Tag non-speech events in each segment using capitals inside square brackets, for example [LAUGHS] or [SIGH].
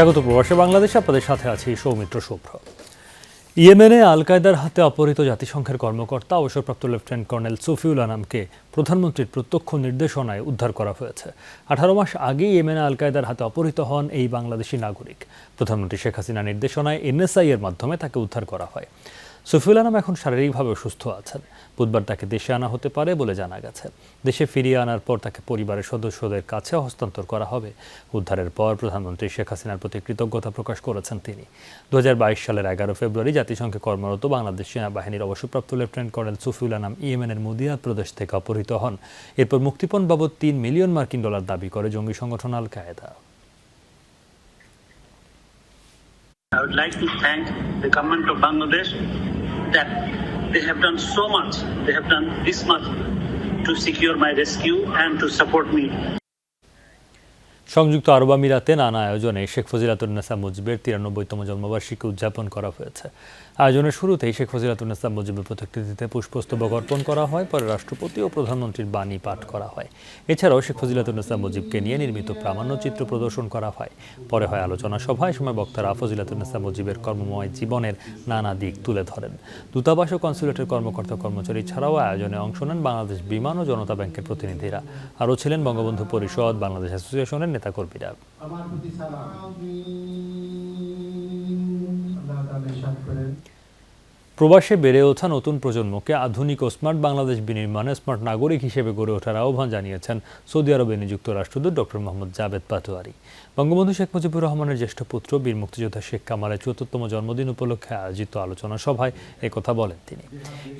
স্বাগত প্রবাসে বাংলাদেশে, আপনাদের সাথে আছি সৌমিত্র শুভ্র। ইয়েমেনে আল কায়দার হাতে অপহৃত জাতিসংঘের কর্মকর্তা, অবসরপ্রাপ্ত লেফটেন্যান্ট কর্নেল সফিউল আনামকে প্রধানমন্ত্রীর প্রত্যক্ষ নির্দেশনায় উদ্ধার করা হয়েছে। আঠারো মাস আগে ইয়েমেনে আল কায়দার হাতে অপহৃত হন এই বাংলাদেশি নাগরিক। প্রধানমন্ত্রী শেখ হাসিনা নির্দেশনায় এনএসআই এর মাধ্যমে তাকে উদ্ধার করা হয়। সুফিউল আনাম এখন শারীরিকভাবে অসুস্থ আছেন। বুধবার তাকে দেশে আনা হতে পারে বলে জানা গেছে। দেশে ফিরিয়ে আনার পর তাকে পরিবারের সদস্যদের কাছে হস্তান্তর করা হবে। উদ্ধারের পর প্রধানমন্ত্রী শেখ হাসিনার প্রতি কৃতজ্ঞতা প্রকাশ করেছেন তিনি। দু সালের এগারো ফেব্রুয়ারি জাতিসংঘে কর্মরত বাংলাদেশ সেনাবাহিনীর অবসরপ্রাপ্ত লেফটেন্যান্ট কর্নেল সুফিউল আনাম ইয়েমেনের মুদিয়া প্রদেশ থেকে অপহৃত হন। এরপর মুক্তিপণ বাবদ তিন মিলিয়ন মার্কিন ডলার দাবি করে জঙ্গি সংগঠন Al Qaeda. I would like to thank the government of Bangladesh that they have done so much, they have done this much to secure my rescue and to support me. সংযুক্ত আরব আমিরাতে নানা আয়োজনে শেখ ফজিলাতুন্নেসা মুজিবের তিরানব্বইতম জন্মবার্ষিকী উদযাপন করা হয়েছে আয়োজনের শুরুতেই শেখ ফজিলাতুন্নেসা মুজিবের প্রতিকৃতিতে পুষ্পস্তবক অর্পণ করা হয়, পরে রাষ্ট্রপতি ও প্রধানমন্ত্রীর বাণী পাঠ করা হয়। এছাড়াও শেখ ফজিলাতুন্নেসা মুজিবকে নিয়ে নির্মিত প্রামাণ্যচিত্র প্রদর্শন করা হয়। পরে হয় আলোচনা সভায় সময় বক্তারা ফজিলাতুন্নেসা মুজিবের কর্মময় জীবনের নানা দিক তুলে ধরেন। দূতাবাস ও কনসুলেটের কর্মকর্তা কর্মচারী ছাড়াও আয়োজনে অংশ নেন বাংলাদেশ বিমান ও জনতা ব্যাংকের প্রতিনিধিরা। আরও ছিলেন বঙ্গবন্ধু পরিষদ, বাংলাদেশ অ্যাসোসিয়েশনের নেতাকর্মীরা। আমার প্রতি সালাম। প্রবাসে বেড়ে ওঠা নতুন প্রজন্মকে আধুনিক ও স্মার্ট বাংলাদেশ বিনির্মাণে স্মার্ট নাগরিক হিসেবে গড়ে ওঠার আহ্বান জানিয়েছেন সৌদি আরবে নিযুক্ত রাষ্ট্রদূত ডক্টর মোহাম্মদ জাভেদ পাটোয়ারি। বঙ্গবন্ধু শেখ মুজিবুর রহমানের জ্যেষ্ঠ পুত্র, বীর মুক্তিযোদ্ধা শেখ কামালের চতুর্থতম জন্মদিন উপলক্ষে আয়োজিত আলোচনা সভায় একথা বলেন তিনি।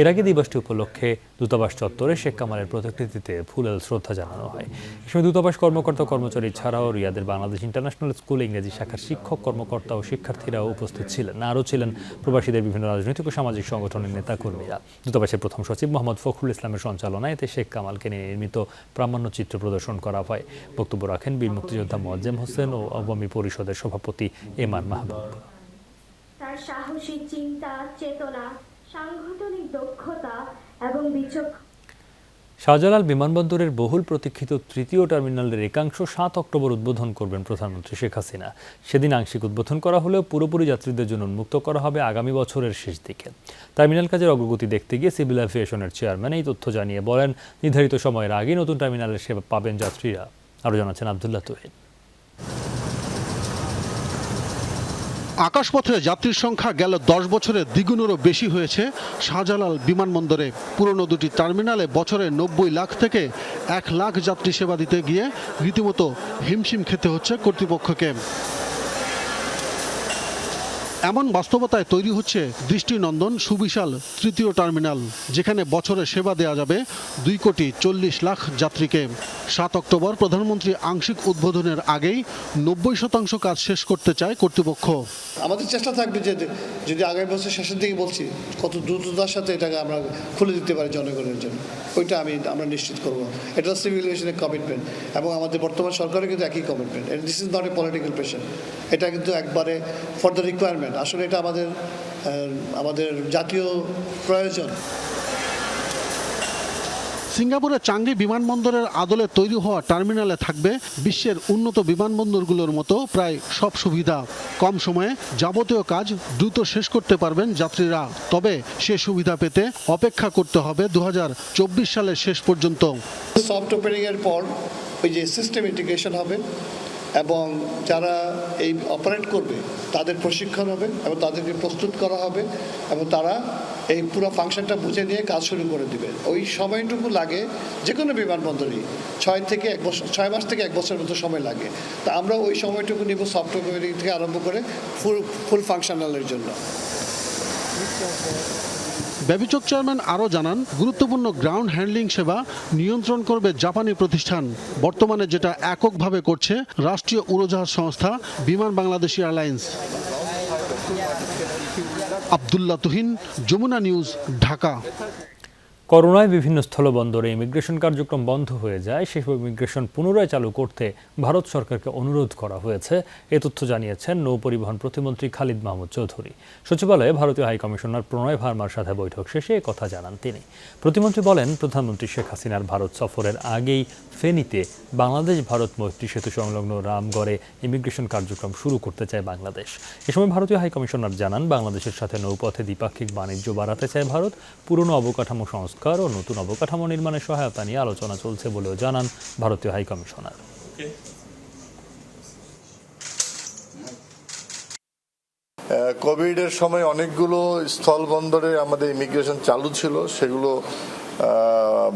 এর আগে দিবসটি উপলক্ষে দূতাবাস চত্বরে শেখ কামালের প্রতিকৃতিতে ফুলেল শ্রদ্ধা জানানো হয়। এ সময় দূতাবাস কর্মকর্তা কর্মচারী ছাড়াও রিয়াদের বাংলাদেশ ইন্টারন্যাশনাল স্কুল ইংরেজি শাখার শিক্ষক, কর্মকর্তা ও শিক্ষার্থীরাও উপস্থিত ছিলেন। আরও ছিলেন প্রবাসীদের বিভিন্ন রাজনৈতিক ও সামাজিক সংগঠনের নেতা কর্মীরা দূতাবাসের প্রথম সচিব মোহাম্মদ ফখরুল ইসলামের সঞ্চালনায় এতে শেখ কামালকে নিয়ে নির্মিত প্রামাণ্য চিত্র প্রদর্শন করা হয়। বক্তব্য রাখেন বীর মুক্তিযোদ্ধা মোয়াজ্জেম হোসেন ও আওয়ামী পরিষদের সভাপতি এমান মাহবুব। তার সাহসী চিন্তা, চেতনা, সাংগঠনিক দক্ষতা এবং বিচক্ষণ শাহজালাল বিমানবন্দরের বহুল প্রতীক্ষিত তৃতীয় টার্মিনালের একাংশ সাত অক্টোবর উদ্বোধন করবেন প্রধানমন্ত্রী শেখ হাসিনা। সেদিন আংশিক উদ্বোধন করা হলেও পুরোপুরি যাত্রীদের জন্য উন্মুক্ত করা হবে আগামী বছরের শেষ দিকে। টার্মিনাল কাজের অগ্রগতি দেখতে গিয়ে সিভিল অ্যাভিয়েশনের চেয়ারম্যান এই তথ্য জানিয়ে বলেন, নির্ধারিত সময়ের আগে নতুন টার্মিনালের সেবা পাবেন যাত্রীরা। আরও জানাচ্ছেন আবদুল্লাহ তুহিন। আকাশপথে যাত্রীর সংখ্যা গেল দশ বছরে দ্বিগুণেরও বেশি হয়েছে শাহজালাল বিমানবন্দরে। পুরনো দুটি টার্মিনালে বছরে নব্বই লাখ থেকে এক লাখ যাত্রী সেবা দিতে গিয়ে রীতিমতো হিমশিম খেতে হচ্ছে কর্তৃপক্ষকে। এমন বাস্তবতায় তৈরি হচ্ছে দৃষ্টিনন্দন সুবিশাল তৃতীয় টার্মিনাল, যেখানে বছরে সেবা দেওয়া যাবে দুই কোটি চল্লিশ লাখ যাত্রীকে। সাত অক্টোবর প্রধানমন্ত্রী আংশিক উদ্বোধনের আগেই নব্বই শতাংশ কাজ শেষ করতে চায় কর্তৃপক্ষ। আমাদের চেষ্টা থাকবে যে যদি আগামী বছর শেষের দিকে বলছি, কত দ্রুততার সাথে এটাকে আমরা খুলে দিতে পারি জনগণের জন্য। ওইটা আমি, আমরা নিশ্চিত করব। এটা সিভিল এভিয়েশনের কমিটমেন্ট এবং আমাদের বর্তমান সরকারের কিন্তু একই commitment this is not a political pressure এটা কিন্তু একবারে ফর দ্য রিকোয়ারমেন্ট আসলে এটা আমাদের আমাদের জাতীয় প্রয়োজন। সিঙ্গাপুরের চাঙ্গি বিমানবন্দরের আদলে তৈরি হওয়া টার্মিনালে থাকবে বিশ্বের উন্নত বিমানবন্দরগুলোর মতো প্রায় সব সুবিধা। কম সময়ে যাবতীয় কাজ দ্রুত শেষ করতে পারবেন যাত্রীরা। তবে সে সুবিধা পেতে অপেক্ষা করতে হবে দু হাজার চব্বিশ সালের শেষ পর্যন্ত। সফট ওপেনিংয়ের পর ওই যে সিস্টেম ইন্টিগ্রেশন হবে এবং যারা এই অপারেট করবে, তাদের প্রশিক্ষণ হবে এবং তাদেরকে প্রস্তুত করা হবে এবং তারা এই পুরো ফাংশনটা বুঝে নিয়ে কাজ শুরু করে দিবে। ওই সময়টুকু লাগে যে কোনো বিমানবন্দরই। ছয় থেকে এক বছর, ছয় মাস থেকে এক বছরের মতো সময় লাগে। তা আমরা ওই সময়টুকু নিব সফটওয়্যার থেকে আরম্ভ করে ফুল ফুল ফাংশনালের জন্য। ব্যবিচক চেয়ারম্যান আরও জানান, গুরুত্বপূর্ণ গ্রাউন্ড হ্যান্ডলিং সেবা নিয়ন্ত্রণ করবে জাপানি প্রতিষ্ঠান। বর্তমানে যেটা এককভাবে করছে রাষ্ট্রীয় উড়োজাহাজ সংস্থা বিমান বাংলাদেশ এয়ারলাইন্স। আবদুল্লাহ তুহিন, যমুনা নিউজ, ঢাকা। করোনায় বিভিন্ন স্থলবন্দরে ইমিগ্রেশন কার্যক্রম বন্ধ হয়ে যায়। সেসব ইমিগ্রেশন পুনরায় চালু করতে ভারত সরকারকে অনুরোধ করা হয়েছে। এ তথ্য জানিয়েছেন নৌপরিবহন প্রতিমন্ত্রী খালিদ মাহমুদ চৌধুরী। সচিবালয়ে ভারতীয় হাইকমিশনার প্রণয় ভার্মার সাথে বৈঠক শেষে কথা জানান তিনি। প্রতিমন্ত্রী বলেন, প্রধানমন্ত্রী শেখ হাসিনার ভারত সফরের আগেই ফেনীতে বাংলাদেশ ভারত মৈত্রী সেতু সংলগ্ন রামগড়ে ইমিগ্রেশন কার্যক্রম শুরু করতে চায় বাংলাদেশ। এ সময় ভারতীয় হাইকমিশনার জানান, বাংলাদেশের সাথে নৌপথে দ্বিপাক্ষিক বাণিজ্য বাড়াতে চায় ভারত। পুরনো অবকাঠামো সংস্কার ও নতুন অবকাঠামো নির্মাণে সহায়তা নিয়ে আলোচনা চলছে বলেও জানান ভারতীয় হাইকমিশনার। কোভিডের সময় অনেকগুলো স্থল বন্দরে আমাদের ইমিগ্রেশন চালু ছিল। সেগুলো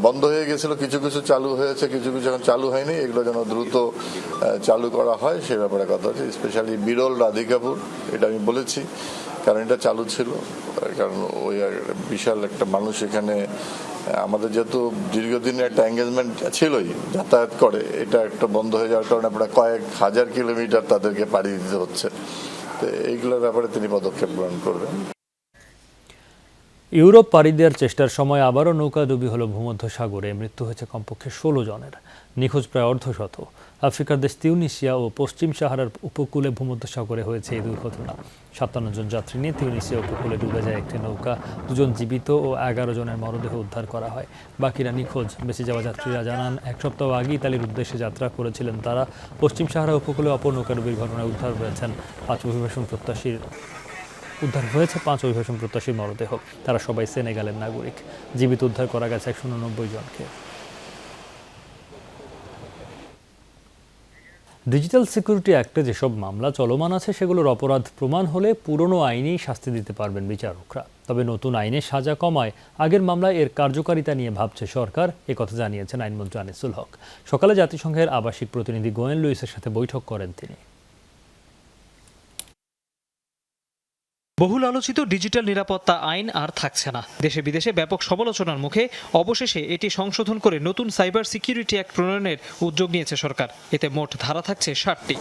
বন্ধ হয়ে গেছিল। কিছু কিছু চালু হয়েছে, কিছু কিছু এখন চালু হয়নি। এগুলো যেন দ্রুত চালু করা হয়, সে ব্যাপারে কথা হচ্ছে। স্পেশালি বিরল রাধিকাপুর, এটা আমি বলেছি। কারণ এটা চালু ছিল, কারণ ওই বিশাল একটা মানুষ এখানে, আমাদের যেহেতু দীর্ঘদিনের একটা এঙ্গেজমেন্ট ছিলই, যাতায়াত করে, এটা একটা বন্ধ হয়ে যাওয়ার কারণে আপনার কয়েক হাজার কিলোমিটার তাদেরকে পাড়ি দিতে হচ্ছে। তো এইগুলোর ব্যাপারে তিনি পদক্ষেপ গ্রহণ করবেন। ইউরোপ পাড়ি দেওয়ার চেষ্টার সময় আবারও নৌকাডুবি হলো ভূমধ্য সাগরে মৃত্যু হয়েছে কমপক্ষে ষোলো জনের। নিখোঁজ প্রায় অর্ধশত। আফ্রিকার দেশ তিউনিসিয়া ও পশ্চিম সাহারার উপকূলে ভূমধ্য সাগরে হয়েছে এই দুর্ঘটনা। সাতান্ন জন যাত্রী নিয়ে তিউনিসিয়া উপকূলে ডুবে যায় একটি নৌকা। দুজন জীবিত ও এগারো জনের মরদেহ উদ্ধার করা হয়। বাকিরা নিখোঁজ। বেঁচে যাওয়া যাত্রীরা জানান, এক সপ্তাহ আগে ইতালির উদ্দেশ্যে যাত্রা করেছিলেন তারা। পশ্চিম সাহারা উপকূলে অপর নৌকাডুবির ঘটনায় উদ্ধার হয়েছেন পাঁচ অভিবাসন প্রত্যাশীর। উদ্ধার হয়েছে, পাঁচ অভিবাসন প্রত্যাশীর মরদেহ। তারা সবাই সেনেগালের নাগরিক। জীবিত উদ্ধার করা গেছে একশো উননব্বই জনকে। ডিজিটাল সিকিউরিটি অ্যাক্টে যেসব মামলা চলমান আছে, সেগুলোর অপরাধ প্রমাণ হলে পুরনো আইনেই শাস্তি দিতে পারবেন বিচারকরা। তবে নতুন আইনে সাজা কমায়, আগের মামলায় এর কার্যকারিতা নিয়ে ভাবছে সরকার একথা জানিয়েছেন আইনমন্ত্রী আনিসুল হক। সকালে জাতিসংঘের আবাসিক প্রতিনিধি গোয়েন লুইসের সাথে বৈঠক করেন তিনি। বহুল আলোচিত ডিজিটাল নিরাপত্তা আইন আর থাকছে না। দেশে বিদেশে ব্যাপক সমালোচনার মুখে অবশেষে এটি সংশোধন করে নতুন সাইবার সিকিউরিটি অ্যাক্ট প্রণয়নের উদ্যোগ নিয়েছে সরকার। এতে মোট ধারা থাকছে ষাটটি।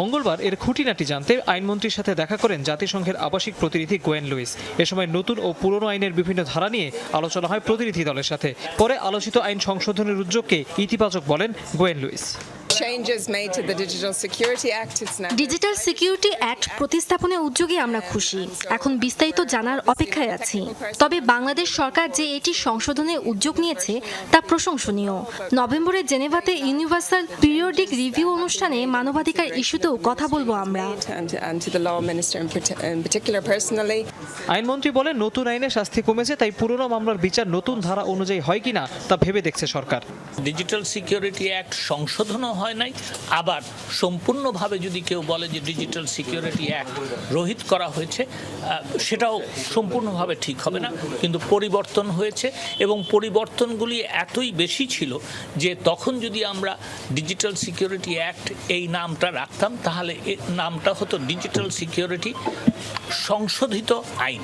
মঙ্গলবার এর খুঁটিনাটি জানতে আইনমন্ত্রীর সাথে দেখা করেন জাতিসংঘের আবাসিক প্রতিনিধি গোয়েন লুইস। এ সময় নতুন ও পুরনো আইনের বিভিন্ন ধারা নিয়ে আলোচনা হয় প্রতিনিধি দলের সাথে। পরে আলোচিত আইন সংশোধনের উদ্যোগকে ইতিবাচক বলেন Gwyn Lewis. Digital security act প্রতিস্থাপনের উদ্যোগে আমরা খুশি। এখন বিস্তারিত জানার অপেক্ষায় আছি। তবে বাংলাদেশ সরকার যে এটি সংশোধনের উদ্যোগ নিয়েছে তা প্রশংসনীয়। নভেম্বরে জেনেভাতে ইউনিভার্সাল পিরিয়ডিক রিভিউ অনুষ্ঠানে মানবাধিকার ইস্যুতেও কথা বলব আমরা। And, and to the law minister in, parti- in particular personally. আইনমন্ত্রী বলেন নতুন আইনে শাস্তি কমেছে তাই পুরনো মামলার বিচার নতুন ধারা অনুযায়ী হয় কিনা তা ভেবে দেখছে সরকার। ডিজিটাল সিকিউরিটি অ্যাক্ট সংশোধনও হয় নাই। আবার সম্পূর্ণভাবে যদি কেউ বলে যে ডিজিটাল সিকিউরিটি অ্যাক্ট রহিত করা হয়েছে সেটাও সম্পূর্ণভাবে ঠিক হবে না কিন্তু পরিবর্তন হয়েছে এবং পরিবর্তনগুলি এতই বেশি ছিল যে তখন যদি আমরা ডিজিটাল সিকিউরিটি অ্যাক্ট এই নামটা রাখতাম তাহলে নামটা হতো ডিজিটাল সিকিউরিটি সংশোধিত আইন।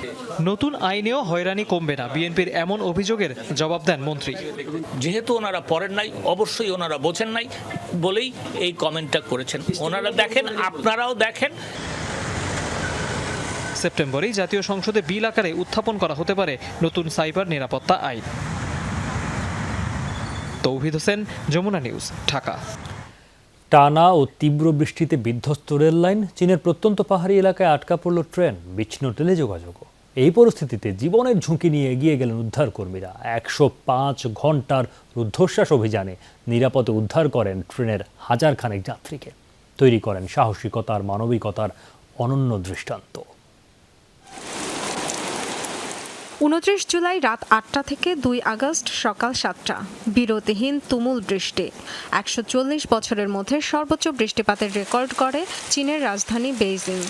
নতুন আইনেও হয়রানি কমবে না বিএনপির এমন অভিযোগের জবাব দেন মন্ত্রী। যেহেতু ওনারা পড়েন নাই অবশ্যই ওনারা বোঝেন নাই বলেই এই কমেন্টটা করেছেন। ওনারা দেখেন আপনারাও দেখেন। সেপ্টেম্বরেই জাতীয় সংসদে বিল আকারে উত্থাপন করা হতে পারে নতুন সাইবার নিরাপত্তা আইন। তৌহিদ হোসেন যমুনা নিউজ ঢাকা। টানা ও তীব্র বৃষ্টিতে বিধ্বস্ত রেল লাইন চীনের প্রত্যন্ত পাহাড়ি এলাকায় আটকা পড়ল ট্রেন। বিচ্ছিন্ন টেলিযোগাযোগও এই পরিস্থিতিতে জীবনের ঝুঁকি নিয়ে এগিয়ে গেলেন উদ্ধারকর্মীরা। একশো পাঁচ ঘণ্টার রুদ্ধশ্বাস অভিযানে নিরাপদে উদ্ধার করেন ট্রেনের হাজার খানেক যাত্রীকে। তৈরি করেন সাহসিকতার, মানবিকতার অনন্য দৃষ্টান্ত। উনত্রিশ জুলাই রাত আটটা থেকে দুই আগস্ট সকাল সাতটা। বিরতিহীন তুমুল বৃষ্টি। একশো চল্লিশ বছরের মধ্যে সর্বোচ্চ বৃষ্টিপাতের রেকর্ড করে চীনের রাজধানী বেইজিং।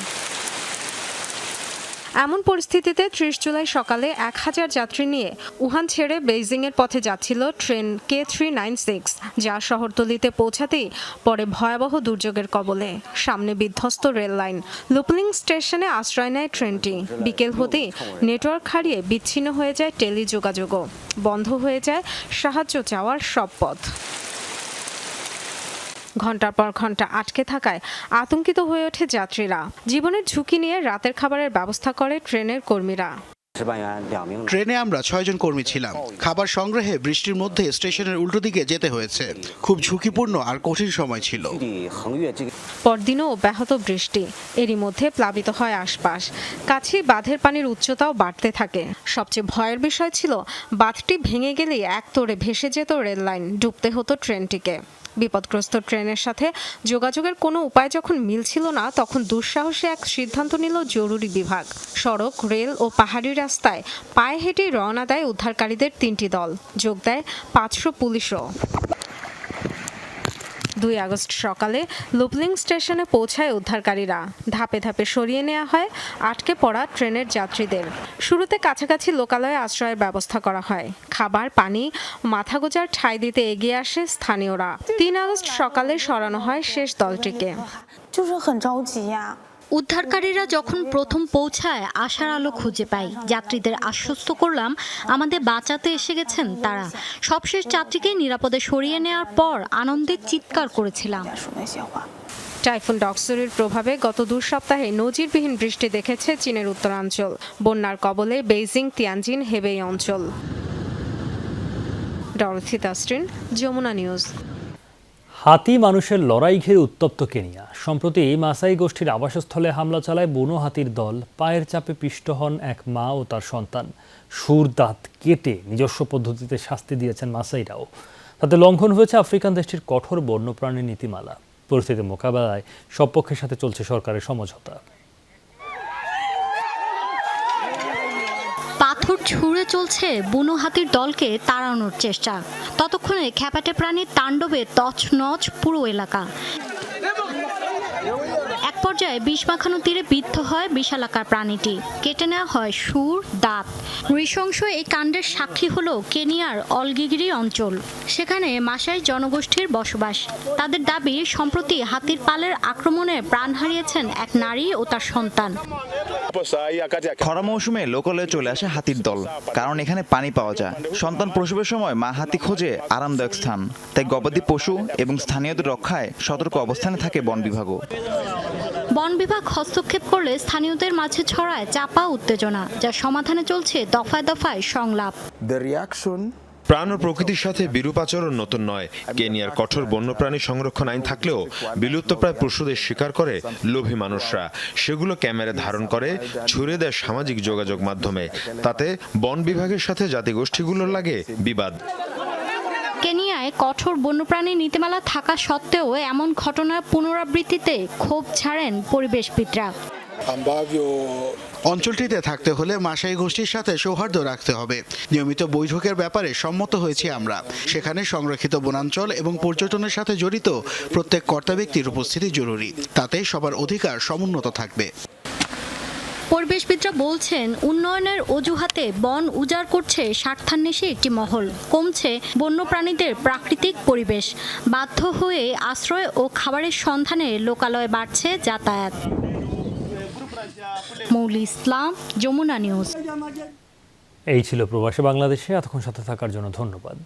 এমন পরিস্থিতিতে ত্রিশ জুলাই সকালে এক হাজার যাত্রী নিয়ে উহান ছেড়ে বেইজিংয়ের পথে যাচ্ছিল train K three nine six, যা শহরতলিতে পৌঁছাতেই পরে ভয়াবহ দুর্যোগের কবলে। সামনে বিধ্বস্ত রেল লাইন। লুপলিং স্টেশনে আশ্রয় নেয় ট্রেনটি। বিকেল হতেই নেটওয়ার্ক হারিয়ে বিচ্ছিন্ন হয়ে যায় টেলিযোগাযোগও। বন্ধ হয়ে যায় সাহায্য চাওয়ার সব পথ। ঘণ্টার পর ঘণ্টা আটকে থাকায় আতঙ্কিত হয়ে ওঠে যাত্রীরা। জীবনের ঝুঁকি নিয়ে রাতের খাবারের ব্যবস্থা করে ট্রেনের কর্মীরা। ট্রেনে আমরা ছয়জন কর্মী ছিলাম। খাবার সংগ্রহে বৃষ্টির মধ্যে স্টেশনের উল্টো দিকে যেতে হয়েছে। খুব ঝুঁকিপূর্ণ আর কঠিন সময় ছিল। পরদিনও ব্যাহত বৃষ্টি। এরই মধ্যে প্লাবিত হয় আশপাশ। কাছেই বাঁধের পানির উচ্চতাও বাড়তে থাকে। সবচেয়ে ভয়ের বিষয় ছিল বাঁধটি ভেঙে গেলেই এক তোড়ে ভেসে যেত রেল লাইন ডুবতে হতো ট্রেনটিকে। বিপদগ্রস্ত ট্রেনের সাথে যোগাযোগের কোনো উপায় যখন মিলছিল না, তখন দুঃসাহসে এক সিদ্ধান্ত নিল জরুরি বিভাগ। সড়ক, রেল ও পাহাড়ি রাস্তায় পায়ে হেঁটেই রওনা দেয় উদ্ধারকারীদের তিনটি দল। যোগ দেয় পাঁচশো পুলিশও। দুই আগস্ট সকালে লুপলিং স্টেশনে পৌঁছায় উদ্ধারকারীরা ধাপে ধাপে সরিয়ে নেওয়া হয় আটকে পড়া ট্রেনের যাত্রীদের শুরুতে কাছাকাছি লোকালয়ে আশ্রয়ের ব্যবস্থা করা হয় খাবার পানি মাথা গোজার ঠাঁই দিতে এগিয়ে আসে স্থানীয়রা তিন আগস্ট সকালে সরানো হয় শেষ দলটিকে [LAUGHS] 就是很着急呀、 উদ্ধারকারীরা যখন প্রথম পৌঁছায়, আশার আলো খুঁজে পাই। যাত্রীদের আশ্বস্ত করলাম, আমাদের বাঁচাতে এসে গেছেন তারা। সবশেষ যাত্রীকে নিরাপদে সরিয়ে নেওয়ার পর আনন্দে চিৎকার করেছিলাম। টাইফুন ডক্সরের প্রভাবে গত দু সপ্তাহে নজিরবিহীন বৃষ্টি দেখেছে চীনের উত্তরাঞ্চল। বন্যার কবলে বেইজিং, তিয়ানজিন হেবেই অঞ্চল। ডরথি তাস্ট্রিন যমুনা নিউজ। হাতি মানুষের লড়াই ঘিরে উত্তপ্ত কেনিয়া। সম্প্রতি মাসাই গোষ্ঠীর আবাসস্থলে হামলা চালায় বুনো হাতির দল। পায়ের চাপে পিষ্ট হন এক মা ও তার সন্তান। সুর দাঁত কেটে নিজস্ব পদ্ধতিতে শাস্তি দিয়েছেন মাসাইরাও। তাতে লঙ্ঘন হয়েছে আফ্রিকান দেশটির কঠোর বন্যপ্রাণী নীতিমালা। পরিস্থিতি মোকাবেলায় সব পক্ষের সাথে চলছে সরকারের সমঝোতা। পাথর ছুঁড়ে চলছে বুনো হাতির দলকে তাড়ানোর চেষ্টা। ততক্ষণে খ্যাপাটে প্রাণীর তাণ্ডবে তছনছ পুরো এলাকা। পর্যায়ে বিষ মাখানো তীরে বিদ্ধ হয় বিশালাকার প্রাণীটি। কেটে নেওয়া হয় সুর, দাঁত। নৃশংস এই কাণ্ডের সাক্ষী হলো কেনিয়ার অলগিগিরি অঞ্চল। সেখানে মাসাই জনগোষ্ঠীর বসবাস। তাদের দাবি, সম্প্রতি হাতির পালের আক্রমণে প্রাণ হারিয়েছেন এক নারী ও তার সন্তান। খরা মৌসুমে লোকালয়ে চলে আসে হাতির দল, কারণ এখানে পানি পাওয়া যায়। সন্তান প্রসবের সময় মা হাতি খোঁজে আরামদায়ক স্থান। তাই গবাদি পশু এবং স্থানীয়দের রক্ষায় সতর্ক অবস্থানে থাকে বন বিভাগও। বন বিভাগ হস্তক্ষেপ করলে স্থানীয়দের মাঝে ছড়ায় চাপা উত্তেজনা যা সমাধানে চলছে দফায় দফায় সংলাপ। প্রাণ ও প্রকৃতির সাথে বিরূপ আচরণ নতুন নয়। কেনিয়ার কঠোর বন্যপ্রাণী সংরক্ষণ আইন থাকলেও বিলুপ্তপ্রায় পশুদের শিকার করে লোভী মানুষরা। সেগুলো ক্যামেরা ধারণ করে ছুড়ে দেয় সামাজিক যোগাযোগ মাধ্যমে। তাতে বন বিভাগের সাথে জাতিগোষ্ঠীগুলোর লাগে বিবাদ। কেনিয়ায় কঠোর বন্যপ্রাণী নীতিমালা থাকা সত্ত্বেও এমন ঘটনার পুনরাবৃত্তিতে ক্ষোভ ছাড়েন পরিবেশবিদরা। অঞ্চলটিতে থাকতে হলে মাসাই গোষ্ঠীর সাথে সৌহার্দ্য রাখতে হবে। নিয়মিত বৈঠকের ব্যাপারে সম্মত হয়েছি আমরা। সেখানে সংরক্ষিত বনাঞ্চল এবং পর্যটনের সাথে জড়িত প্রত্যেক কর্তা ব্যক্তির উপস্থিতি জরুরি। তাতে সবার অধিকার সমুন্নত থাকবে। পরিবেশবিদরা বলছেন, উন্নয়নের অজুহাতে বন উজাড় করছে স্বার্থান্বেষী একটি মহল। কমছে বন্যপ্রাণীদের প্রাকৃতিক পরিবেশ। বাধ্য হয়ে আশ্রয় ও খাবারের সন্ধানে লোকালয়ে বাড়ছে যাতায়াত। মৌলি ইসলাম, যমুনা নিউজ। এই ছিল প্রবাসী বাংলাদেশে। এতক্ষণ সাথে থাকার জন্য ধন্যবাদ।